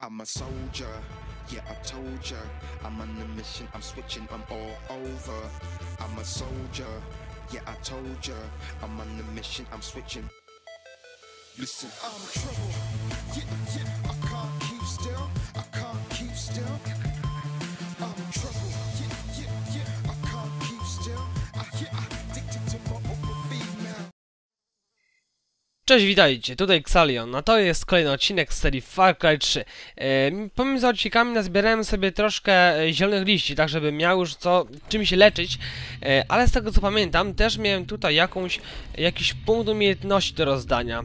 I'm a soldier, yeah, I told ya. I'm on a mission, I'm switching, I'm all over. I'm a soldier, yeah, I told ya. I'm on a mission, I'm switching. Listen, I'm trouble, yeah, yeah, Cześć, witajcie, tutaj Xalion, a to jest kolejny odcinek z serii Far Cry 3. E, pomiędzy odcinkami nazbierałem sobie troszkę e, zielonych liści, tak żeby miał już co, czym się leczyć, e, ale z tego co pamiętam, też miałem tutaj jakąś, jakiś punkt umiejętności do rozdania.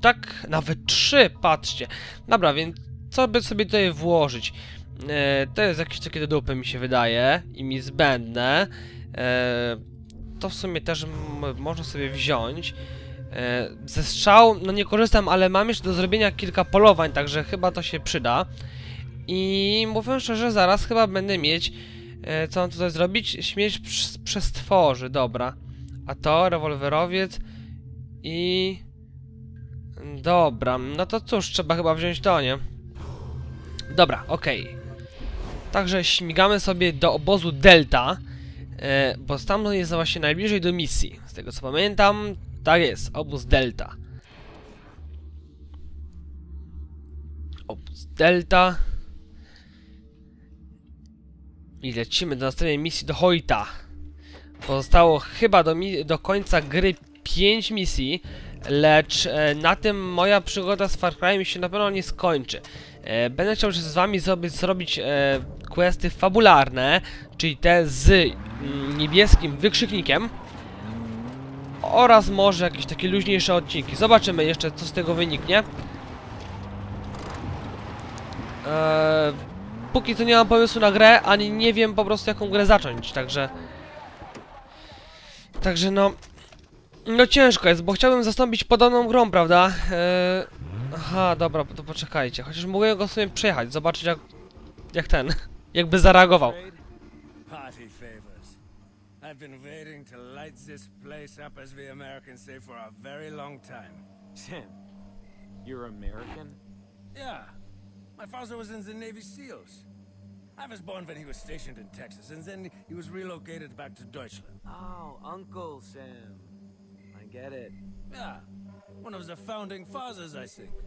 Tak, nawet trzy, patrzcie. Dobra, więc co by sobie tutaj włożyć? E, to jest jakieś takie do dupy mi się wydaje i mi zbędne. To w sumie też można sobie wziąć. E, Ze strzał, no nie korzystam, ale mam jeszcze do zrobienia kilka polowań, także chyba to się przyda. I mówiąc szczerze, zaraz chyba będę mieć, e, co mam tutaj zrobić? Śmierć przestworzy, dobra. A to, rewolwerowiec i... Dobra, no to cóż, trzeba chyba wziąć to, nie? Dobra, okej. Także śmigamy sobie do obozu Delta, e, bo stamtąd jest właśnie najbliżej do misji. Z tego co pamiętam, tak jest, obóz Delta. Obóz Delta. I lecimy do następnej misji do Hoyta. Pozostało chyba do, do końca gry 5 misji, lecz e, na tym moja przygoda z Far Cry'em się na pewno nie skończy. E, będę chciał z wami zrobić, zrobić e, questy fabularne, czyli te z mm, niebieskim wykrzyknikiem oraz może jakieś takie luźniejsze odcinki. Zobaczymy jeszcze, co z tego wyniknie. Eee, póki co nie mam pomysłu na grę, ani nie wiem po prostu jaką grę zacząć, także... Także no... No ciężko jest, bo chciałbym zastąpić podobną grą, prawda? Eee, aha, dobra, to poczekajcie. Chociaż mogę go sobie przejechać, zobaczyć jak... Jak ten... Jakby zareagował. Party light this place up, as we Americans say, for a very long time. Sam, you're American? Yeah, my father was in the Navy SEALs. I was born when he was stationed in Texas, and then he was relocated back to Deutschland. Oh, Uncle Sam. I get it. Yeah, one of the founding fathers, I think.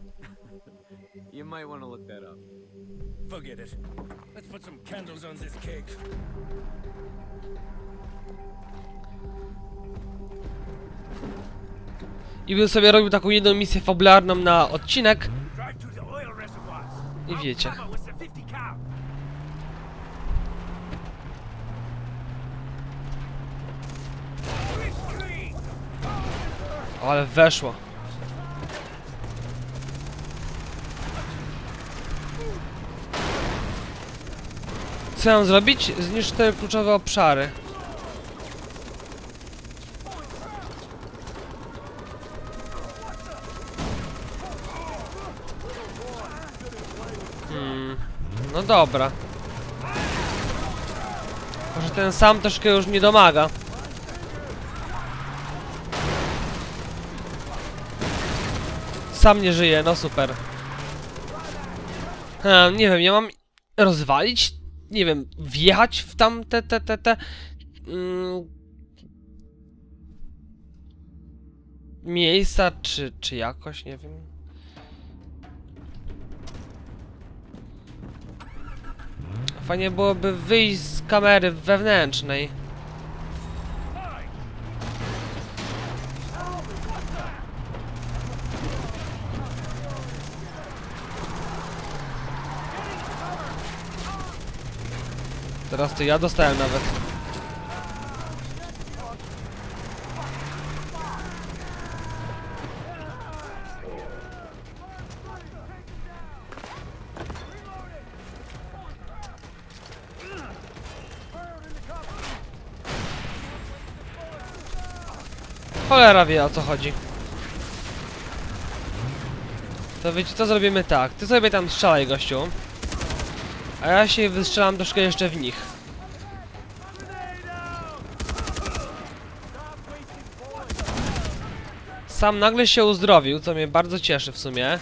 You might want to look that up. Forget it. Let's put some candles on this cake. I bym sobie robił taką jedną misję fabularną na odcinek. I wiecie. cover with the 50 cal. Retreat! O, ale weszło. Co mam zrobić? Zniszcz te kluczowe obszary. Hmm. No dobra. Może ten sam troszkę już nie domaga. Sam nie żyje, no super. Nie wiem, ja mam rozwalić? Nie wiem, wjechać w tam te, te, te, te... Mm, miejsca, czy, czy jakoś, nie wiem. Fajnie byłoby wyjść z kamery wewnętrznej. Teraz to ja dostałem nawet. Cholera wie o co chodzi. To wiecie co zrobimy tak. Ty sobie tam strzelaj gościu. A ja się wystrzelam troszkę jeszcze w nich. Sam nagle się uzdrowił, co mnie bardzo cieszy w sumie.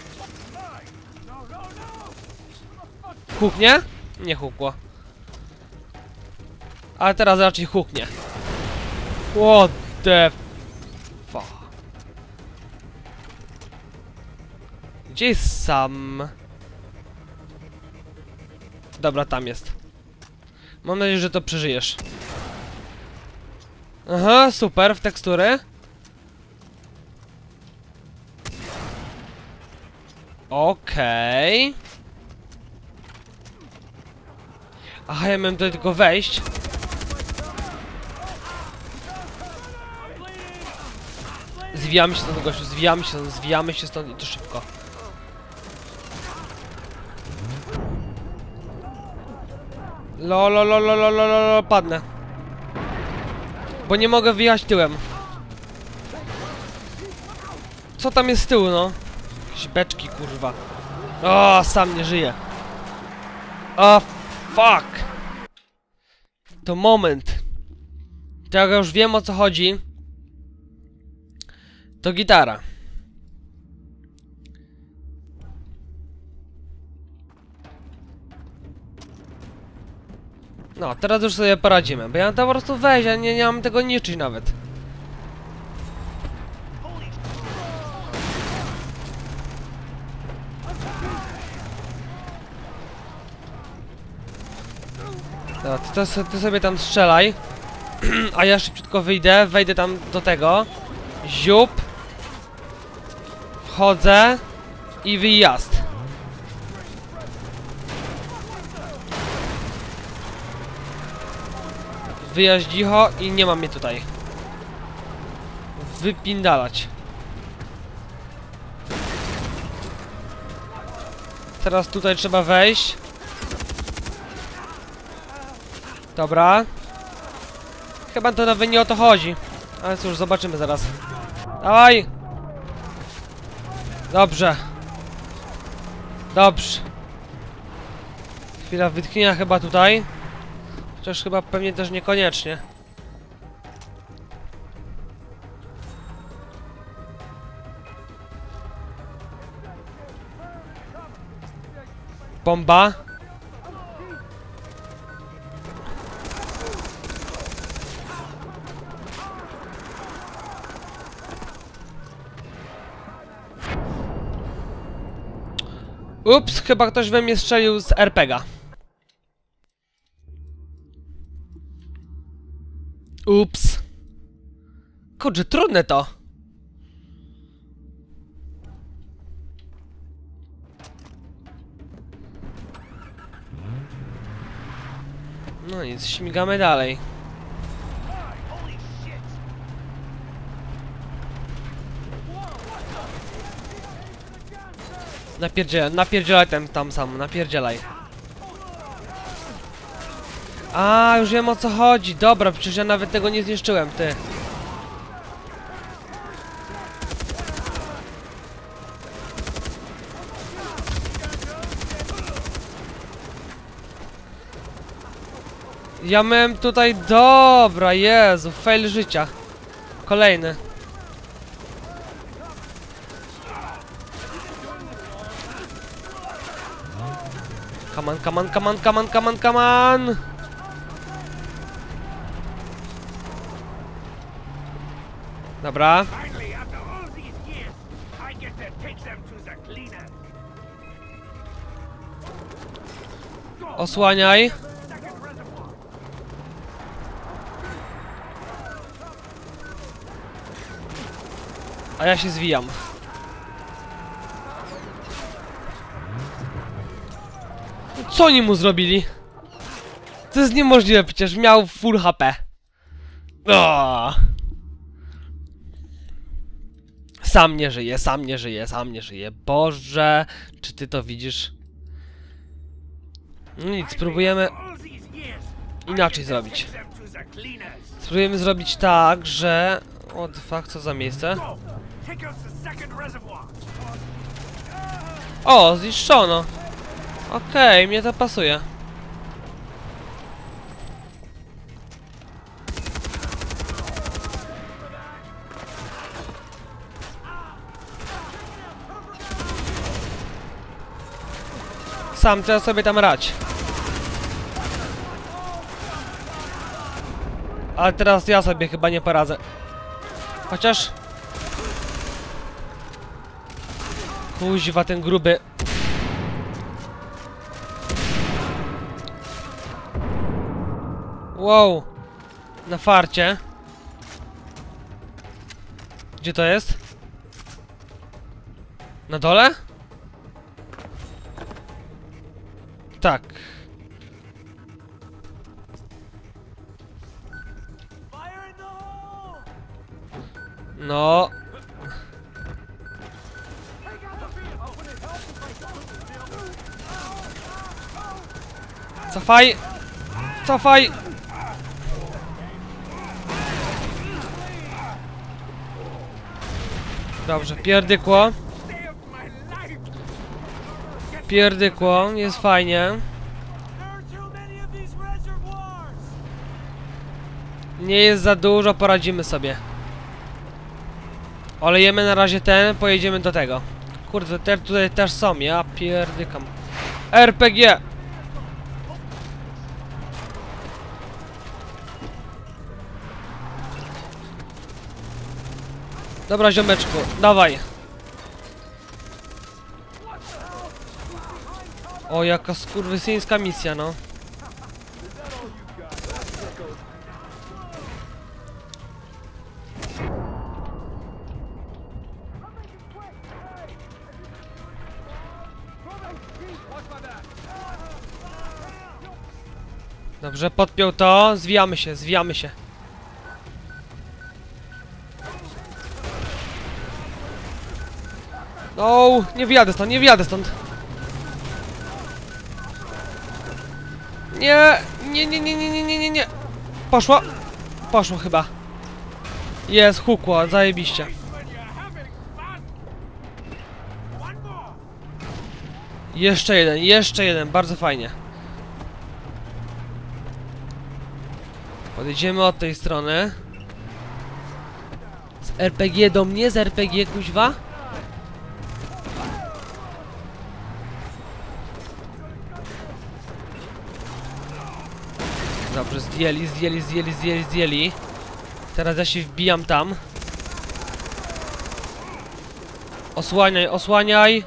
Huknie? Nie hukło. Ale teraz raczej huknie. What the Gdzie jest sam? Dobra, tam jest. Mam nadzieję, że to przeżyjesz. Aha, super, w tekstury. Okej. Aha, ja miałem tutaj tylko wejść. Zwijamy się stąd, gościu, zwijamy się stąd, zwijamy się stąd i to szybko. Lo, lo, lo, lo, lo, lo, lo, lo, padnę. Bo nie mogę wyjechać tyłem. Co tam jest z tyłu, no? Jakieś beczki, kurwa. O, sam nie żyje. O, fuck. To moment. To jak ja już wiem o co chodzi. To gitara. No, teraz już sobie poradzimy, bo ja to po prostu weź, ja nie, nie mam tego niszczyć nawet. Dobra, ty, to, ty sobie tam strzelaj. A ja szybciutko wyjdę, wejdę tam do tego. Ziup. Wchodzę. I wyjazd. Wyjaździcho i nie ma mnie tutaj. Wypindalać. Teraz tutaj trzeba wejść. Dobra. Chyba to nawet nie o to chodzi. Ale cóż, zobaczymy zaraz. Dawaj! Dobrze. Dobrze. Chwila wytchnienia chyba tutaj. Chociaż chyba pewnie też niekoniecznie. Bomba. Ups, chyba ktoś we mnie strzelił z RPGa. Ups. Kurczę, trudne to. No nic, śmigamy dalej. Napierdzielaj, napierdzielaj tam, tam sam, napierdzielaj. A, już wiem o co chodzi. Dobra, przecież ja nawet tego nie zniszczyłem, ty. Ja miałem tutaj... Dobra, Jezu, fail życia. Kolejny. Come on, come on, come on, come on, come on, come on! Cleaner. Osłaniaj. A ja się zwijam. Co oni mu zrobili? To jest niemożliwe, przecież miał full HP. O! Sam nie żyje, sam nie żyje, sam nie żyje. Boże, czy ty to widzisz? No nic, spróbujemy inaczej zrobić. Spróbujemy zrobić tak, że... O, the fuck, co za miejsce? O, zniszczono. Okej, mnie to pasuje. Sam trzeba sobie tam rać. Ale teraz ja sobie chyba nie poradzę. Chociaż... Kuźwa, ten gruby. Wow. Na farcie. Gdzie to jest? Na dole? Tak. No. Cofaj! Cofaj! Dobrze, pierdykło. Pierdykło, jest fajnie. Nie jest za dużo, poradzimy sobie. Olejemy na razie ten, pojedziemy do tego. Kurde, te tutaj też są, ja pierdykam. RPG! Dobra, ziomeczku, dawaj. O, jaka skurwysyńska misja, no. Dobrze, podpiął to. Zwijamy się, zwijamy się. No, nie wyjadę stąd, nie wyjadę stąd. Nie, nie, nie, nie, nie, nie, nie, nie, nie. Poszło. Poszło chyba. Jest, hukło, zajebiście. Jeszcze jeden, jeszcze jeden, bardzo fajnie. Podjedziemy od tej strony. Z RPG do mnie, z RPG kuźwa. Dobrze, zdjęli, zdjęli, zdjęli, zdjęli, zdjęli. Teraz ja się wbijam tam. Osłaniaj, osłaniaj.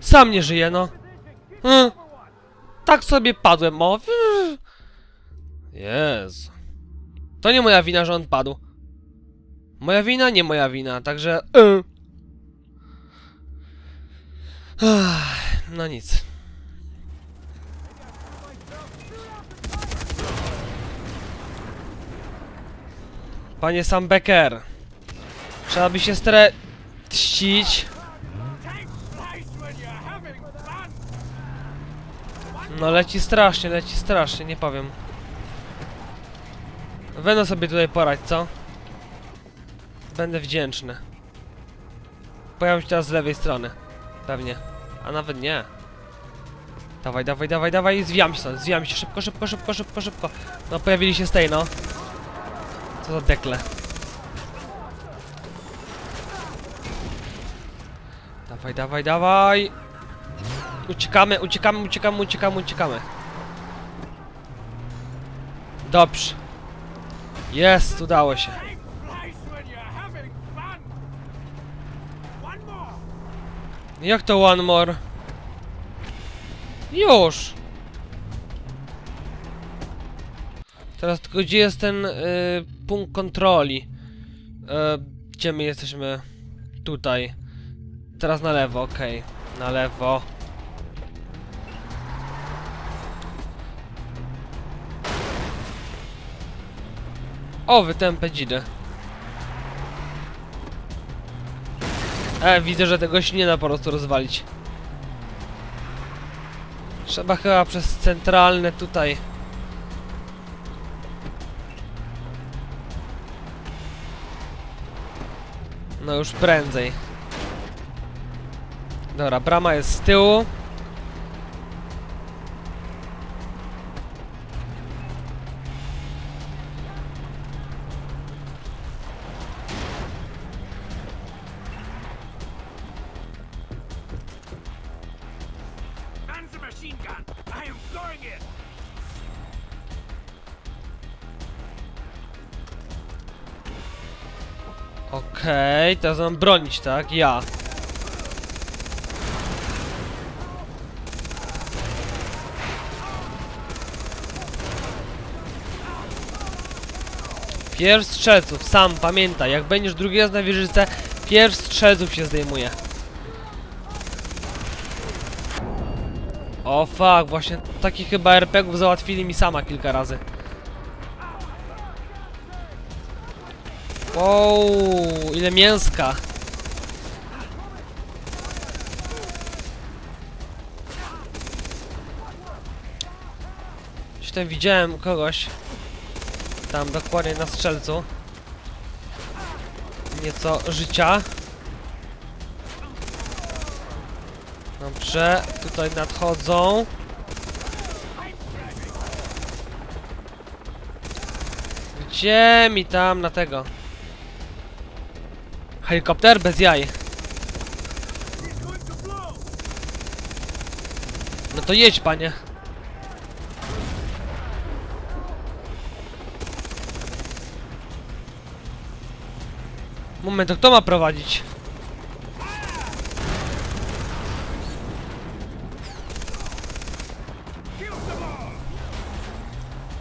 Sam nie żyje, no. Hmm. Tak sobie padłem, o. Jezu. To nie moja wina, że on padł. Moja wina, nie moja wina, także... y. No nic. Panie Sam Becker. Trzeba by się streścić. No leci strasznie, leci strasznie, nie powiem. Będę sobie tutaj porać, co? Będę wdzięczny. Pojawię się teraz z lewej strony. Pewnie. A nawet nie. Dawaj, dawaj, dawaj, dawaj, zwijam się stąd, zwijam się szybko, szybko, szybko, szybko, szybko. No pojawili się z tej, no. Co za dekle. Dawaj, dawaj, dawaj. Uciekamy, uciekamy, uciekamy, uciekamy, uciekamy. Dobrze. Jest, udało się. Jak to one more? Już! Teraz tylko gdzie jest ten y, punkt kontroli? Y, gdzie my jesteśmy? Tutaj. Teraz na lewo, okej. Na lewo. O, wytępę dzidę. E, widzę, że tego się nie da po prostu rozwalić. Trzeba chyba przez centralne tutaj. No już prędzej. Dobra, brama jest z tyłu. Okej, teraz mam bronić, tak? Ja. Pierw strzelców, sam pamiętaj, jak będziesz drugi raz na wieżyczce, pierw strzelców się zdejmuje. O fuck, właśnie takich chyba RPGów załatwili mi sama kilka razy. Wow, ile mięska. Tam widziałem kogoś. Tam dokładnie na strzelcu. Nieco życia. Dobrze, tutaj nadchodzą. Gdzie mi tam na tego? Helikopter bez jaj. No to jedź, panie. Moment, to kto ma prowadzić?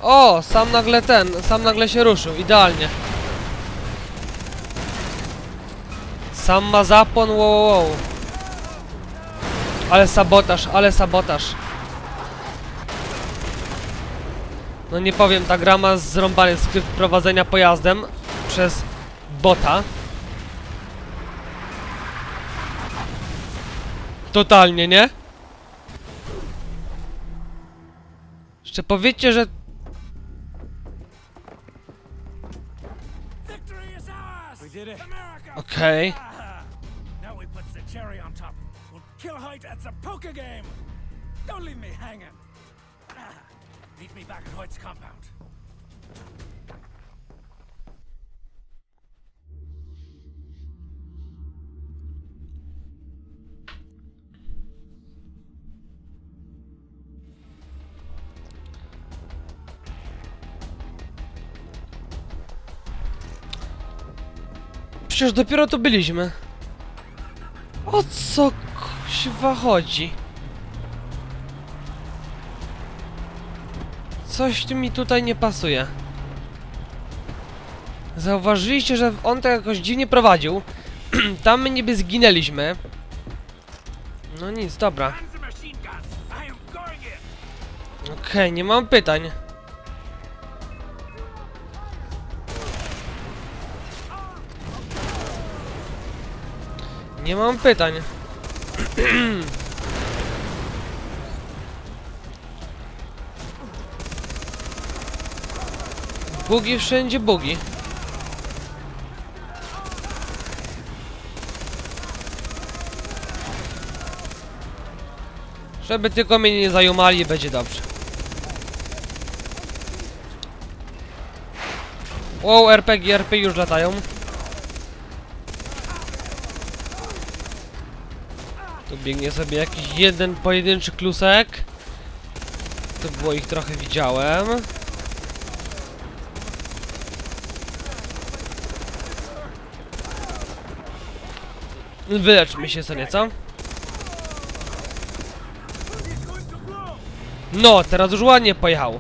O, sam nagle ten, sam nagle się ruszył, idealnie. Sam ma zapłon, wow, wow, wow. Ale sabotaż, ale sabotaż. No nie powiem, ta gra ma zrąbany skrypt prowadzenia pojazdem przez bota. Totalnie, nie? Jeszcze powiedzcie, że. Okej. Ah, at the poker game. Don't leave me hanging. Ah, Meet me back at Hoyt's compound. Przecież dopiero tu byliśmy. O co kuźwa chodzi? Coś mi tutaj nie pasuje. Zauważyliście, że on to jakoś dziwnie prowadził. Tam my niby zginęliśmy. No nic, dobra. Okej, nie mam pytań. Nie mam pytań. Bugi wszędzie bugi. Żeby tylko mnie nie zajumali, będzie dobrze. Wow, RPG, RPG już latają. Biegnie sobie jakiś jeden pojedynczy klusek. To było ich trochę widziałem. Wyleczmy się co nieco. No, teraz już ładnie pojechał.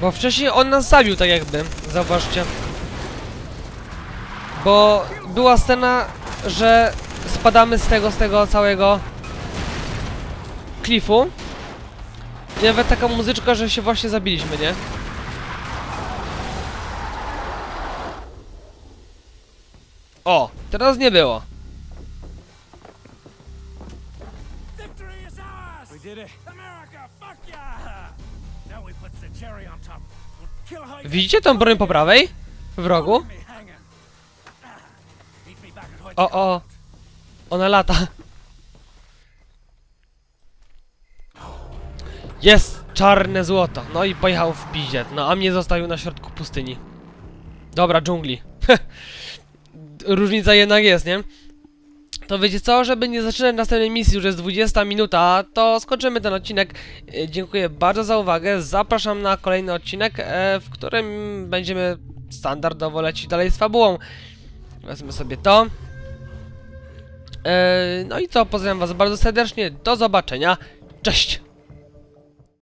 Bo wcześniej on nas zabił tak jakby, zauważcie. Bo była scena, że spadamy z tego, z tego całego klifu. I nawet taka muzyczka, że się właśnie zabiliśmy, nie? O, teraz nie było. Widzicie tą broń po prawej? W rogu? O, o. Ona lata. Jest! czarne złoto. No i pojechał w piździe. No a mnie zostawił na środku pustyni. Dobra, dżungli. Różnica jednak jest, nie? To wiecie co, żeby nie zaczynać następnej misji, już jest 20 minuta, to skończymy ten odcinek. E, Dziękuję bardzo za uwagę, zapraszam na kolejny odcinek, e, w którym będziemy standardowo lecieć dalej z fabułą. Wezmę sobie to. E, No i co, pozdrawiam was bardzo serdecznie, do zobaczenia, cześć!